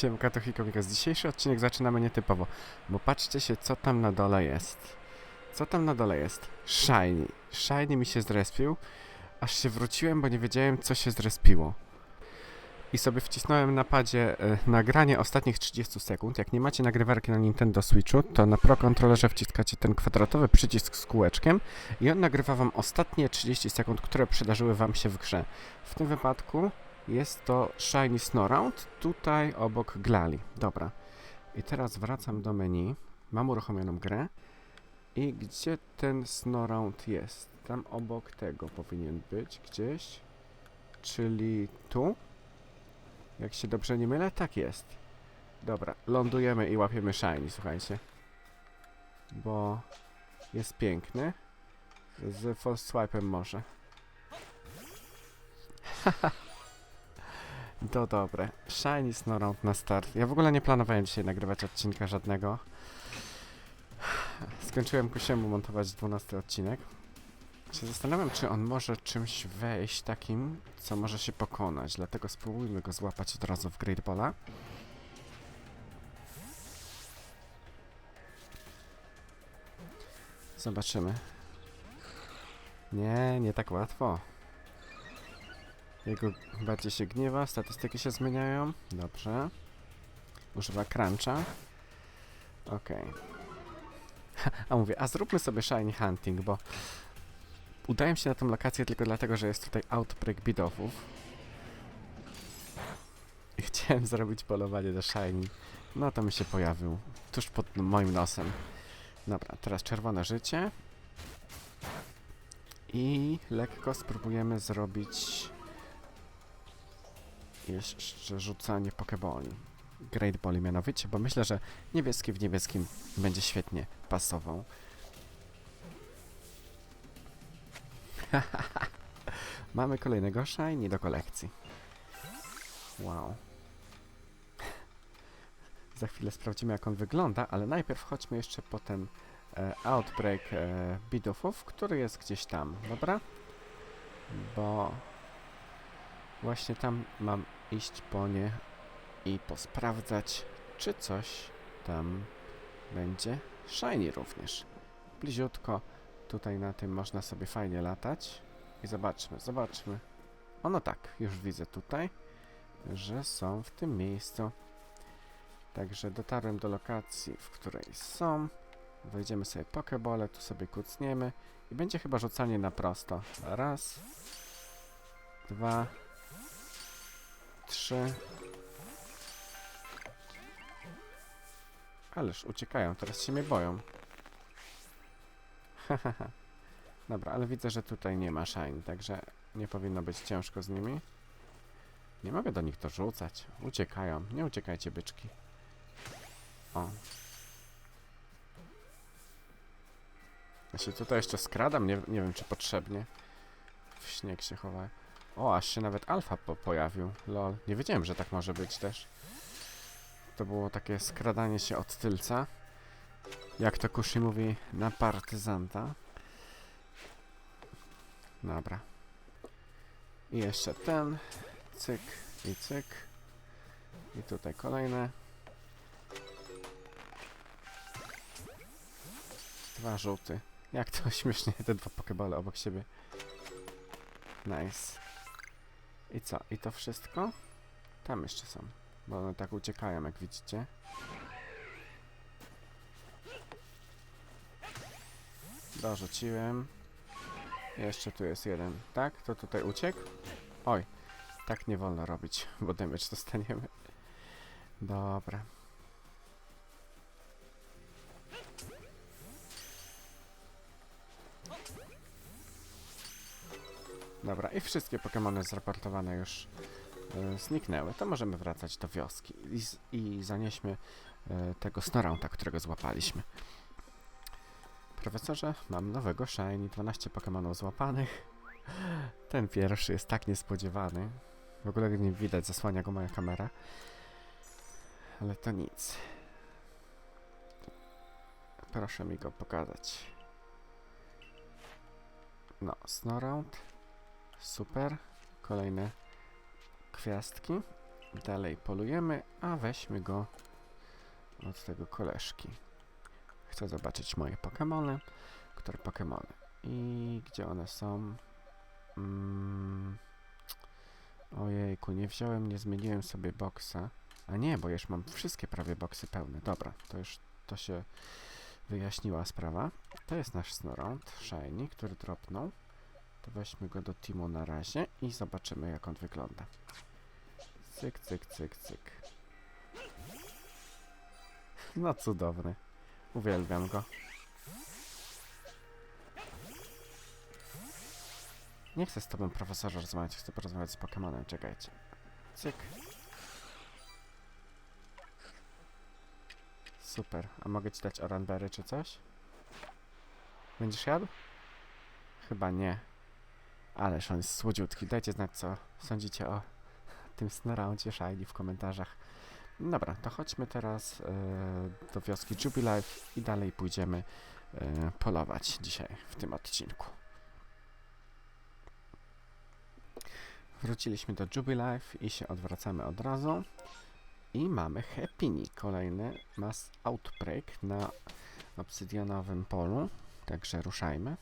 Siemka, to Hikomikos. Dzisiejszy odcinek zaczynamy nietypowo, bo patrzcie się, co tam na dole jest. Co tam na dole jest? Shiny. Shiny mi się zrespił, aż się wróciłem, bo nie wiedziałem, co się zrespiło. I sobie wcisnąłem na padzie e, nagranie ostatnich 30 sekund. Jak nie macie nagrywarki na Nintendo Switchu, to na Pro Controllerze wciskacie ten kwadratowy przycisk z kółeczkiem i on nagrywa wam ostatnie 30 sekund, które przydarzyły wam się w grze. W tym wypadku jest to Shiny Snorunt, tutaj obok Glali. Dobra. I teraz wracam do menu. Mam uruchomioną grę. I gdzie ten Snorunt jest? Tam obok tego powinien być gdzieś. Czyli tu? Jak się dobrze nie mylę, tak jest. Dobra, lądujemy i łapiemy Shiny, słuchajcie. Bo jest piękny. Z false swipe'em może. To dobre. Shiny Snorunt na start. Ja w ogóle nie planowałem dzisiaj nagrywać odcinka żadnego. Skończyłem ku siemu montować 12 odcinek. Się zastanawiam, czy on może czymś wejść takim, co może się pokonać. Dlatego spróbujmy go złapać od razu w Great Balla. Zobaczymy. Nie, nie tak łatwo. Jego bardziej się gniewa, statystyki się zmieniają. Dobrze. Używa cruncha. Okej. A mówię, a zróbmy sobie shiny hunting, bo udałem się na tą lokację tylko dlatego, że jest tutaj outbreak bidowów. I chciałem zrobić polowanie do shiny. No to mi się pojawił tuż pod moim nosem. Dobra, teraz czerwone życie. I lekko spróbujemy zrobić jeszcze rzucanie pokeboli. Great Ball mianowicie, bo myślę, że niebieski w niebieskim będzie świetnie pasował. Mamy kolejnego shiny do kolekcji. Wow. Za chwilę sprawdzimy jak on wygląda, ale najpierw chodźmy jeszcze po ten e, Outbreak e, Bidufów, który jest gdzieś tam, dobra? Bo Właśnie tam mam iść po nie i posprawdzać, czy coś tam będzie shiny również. Bliziutko tutaj na tym można sobie fajnie latać i zobaczmy, zobaczmy. Ono tak, już widzę tutaj, że są w tym miejscu. Także dotarłem do lokacji, w której są. Wejdziemy sobie pokebole, tu sobie kucniemy i będzie chyba rzucanie na prosto. Raz, dwa, trzy. Ależ uciekają, teraz się mnie boją. Dobra, ale widzę, że tutaj nie ma shine, także nie powinno być ciężko z nimi. Nie mogę do nich to rzucać. Uciekają. Nie uciekajcie, byczki. O. Ja się tutaj jeszcze skradam, nie, nie wiem czy potrzebnie. W śnieg się chowa. O, aż się nawet alfa po pojawił. Lol. Nie wiedziałem, że tak może być też. To było takie skradanie się od tylca. Jak to Kushi mówi, na partyzanta. Dobra. I jeszcze ten. Cyk i cyk. I tutaj kolejne. Dwa żółty. Jak to śmiesznie te dwa pokebole obok siebie. Nice. I co? I to wszystko? Tam jeszcze są. Bo one tak uciekają, jak widzicie. Dorzuciłem. Jeszcze tu jest jeden. Tak? To tutaj uciekł? Oj. Tak nie wolno robić, bo damage dostaniemy. Dobra. Dobra, i wszystkie Pokémony zraportowane już e, zniknęły. To możemy wracać do wioski i, i zanieśmy e, tego Snoraunta, którego złapaliśmy. Profesorze, mam nowego Shiny, 12 Pokémonów złapanych. Ten pierwszy jest tak niespodziewany. W ogóle nie widać, zasłania go moja kamera. Ale to nic. Proszę mi go pokazać. No, Snoraund. Super. Kolejne gwiazdki. Dalej polujemy, a weźmy go od tego koleżki. Chcę zobaczyć moje Pokemony. Które Pokemony? I gdzie one są? Mm. Ojejku, nie wziąłem, nie zmieniłem sobie boksa. A nie, bo już mam wszystkie prawie boksy pełne. Dobra, to już to się wyjaśniła sprawa. To jest nasz Snoront Shiny, który dropnął. To weźmy go do teamu na razie i zobaczymy jak on wygląda. Cyk, cyk, cyk, cyk. No cudowny. Uwielbiam go. Nie chcę z tobą profesorze rozmawiać, chcę porozmawiać z Pokemonem, czekajcie. Cyk. Super. A mogę ci dać oranberry czy coś? Będziesz jadł? Chyba nie. Ależ on jest słodziutki. Dajcie znać, co sądzicie o tym Snorauncie Shiny w komentarzach. Dobra, to chodźmy teraz e, do wioski Jubilife i dalej pójdziemy e, polować dzisiaj w tym odcinku. Wróciliśmy do Jubilife i się odwracamy od razu. I mamy Happyni, kolejny Mass Outbreak na obsydianowym polu. Także ruszajmy.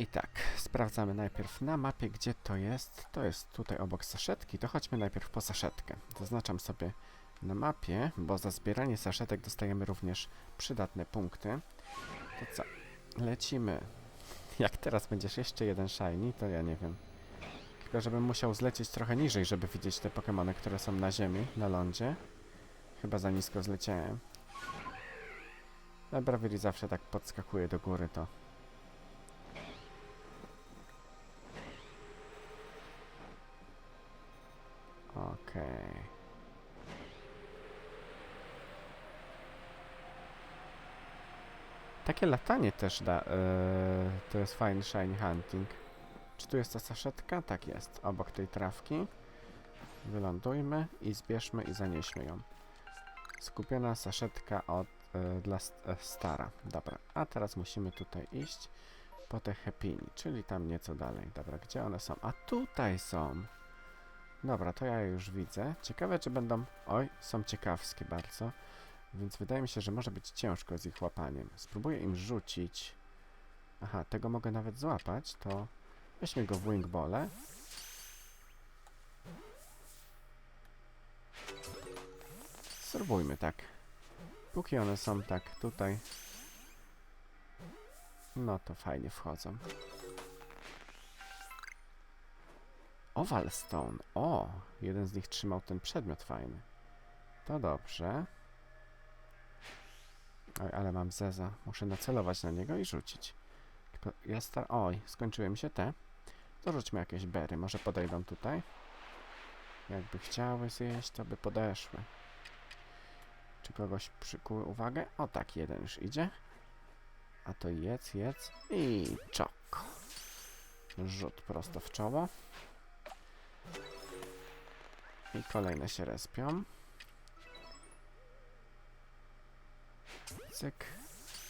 I tak, sprawdzamy najpierw na mapie, gdzie to jest. To jest tutaj obok saszetki, to chodźmy najpierw po saszetkę. Zaznaczam sobie na mapie, bo za zbieranie saszetek dostajemy również przydatne punkty. To co? Lecimy. Jak teraz będziesz jeszcze jeden shiny, to ja nie wiem. Chyba, żebym musiał zlecieć trochę niżej, żeby widzieć te Pokemony, które są na ziemi, na lądzie. Chyba za nisko zleciałem. Ale Braviri zawsze tak podskakuje do góry, to... Okej. Takie latanie też da... Yy, to jest fajny shiny hunting. Czy tu jest ta saszetka? Tak jest, obok tej trawki. Wylądujmy i zbierzmy i zanieśmy ją. Skupiona saszetka od, y, dla st e, stara. Dobra, a teraz musimy tutaj iść po te hepini, czyli tam nieco dalej. Dobra, gdzie one są? A tutaj są! Dobra, to ja już widzę. Ciekawe, czy będą... Oj, są ciekawskie bardzo. Więc wydaje mi się, że może być ciężko z ich łapaniem. Spróbuję im rzucić... Aha, tego mogę nawet złapać, to... Weźmy go w wingbole. Spróbujmy tak. Póki one są tak tutaj. No to fajnie wchodzą. Oval Stone. O! Jeden z nich trzymał ten przedmiot fajny. To dobrze. Oj, ale mam zeza. Muszę nacelować na niego i rzucić. Ja star... Oj, skończyły mi się te. To rzućmy jakieś bery. Może podejdą tutaj. Jakby chciały zjeść, to by podeszły. Czy kogoś przykuły uwagę? O tak, jeden już idzie. A to jedz, jedz i czok. Rzut prosto w czoło. I kolejne się respią. Cyk.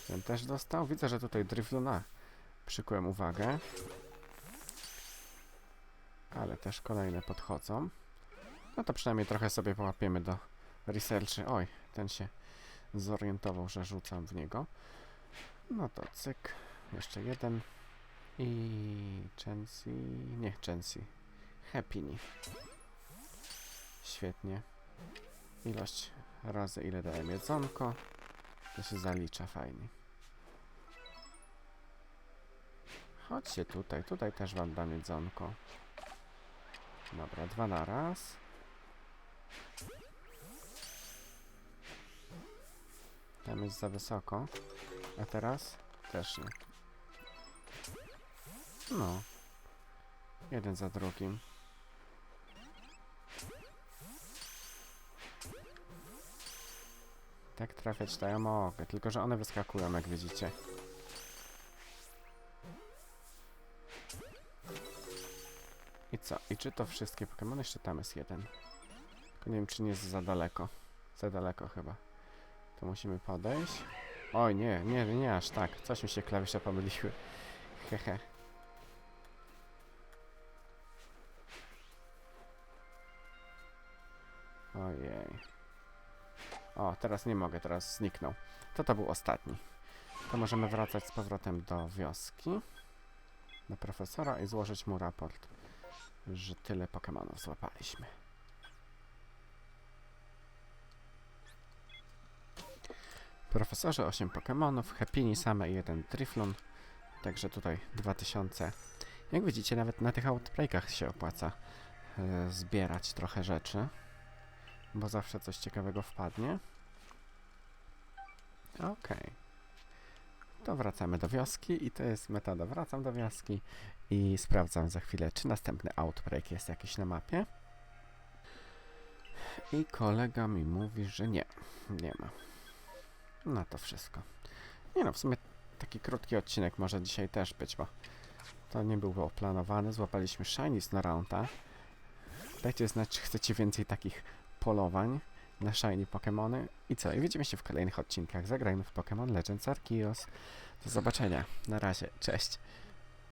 Ten też dostał. Widzę, że tutaj Drifluna przykułem uwagę. Ale też kolejne podchodzą. No to przynajmniej trochę sobie połapiemy do researchy. Oj, ten się zorientował, że rzucam w niego. No to cyk. Jeszcze jeden. I Chancy... Nie, Chancy. Happyni. Świetnie. Ilość razy ile dałem jedzonko. To się zalicza fajnie. Chodźcie tutaj, tutaj też wam dam jedzonko. Dobra, dwa na raz. Tam jest za wysoko. A teraz? Też nie. No. Jeden za drugim. Tak trafiać to ja mogę, tylko że one wyskakują, jak widzicie. I co? I czy to wszystkie Pokémony? Jeszcze tam jest jeden. Tylko nie wiem, czy nie jest za daleko. Za daleko chyba. To musimy podejść. Oj, nie, nie, nie aż tak. Coś mi się klawisze pomyliły. Hehe. Ojej. O, teraz nie mogę, teraz zniknął. To to był ostatni. To możemy wracać z powrotem do wioski. Do profesora i złożyć mu raport, że tyle Pokemonów złapaliśmy. Profesorze 8 Pokemonów, Hepini same i jeden Triflun. Także tutaj 2000. Jak widzicie, nawet na tych outbreakach się opłaca e, zbierać trochę rzeczy, bo zawsze coś ciekawego wpadnie. Okej. To wracamy do wioski i to jest metoda. Wracam do wioski i sprawdzam za chwilę, czy następny outbreak jest jakiś na mapie. I kolega mi mówi, że nie, nie ma. No to wszystko. Nie no, w sumie taki krótki odcinek może dzisiaj też być, bo to nie było planowane. Złapaliśmy Shiny Snoraunta. Dajcie znać, czy chcecie więcej takich polowań na Shiny Pokémony. I co? I widzimy się w kolejnych odcinkach. Zagrajmy w Pokémon Legends Arceus. Do zobaczenia. Na razie. Cześć.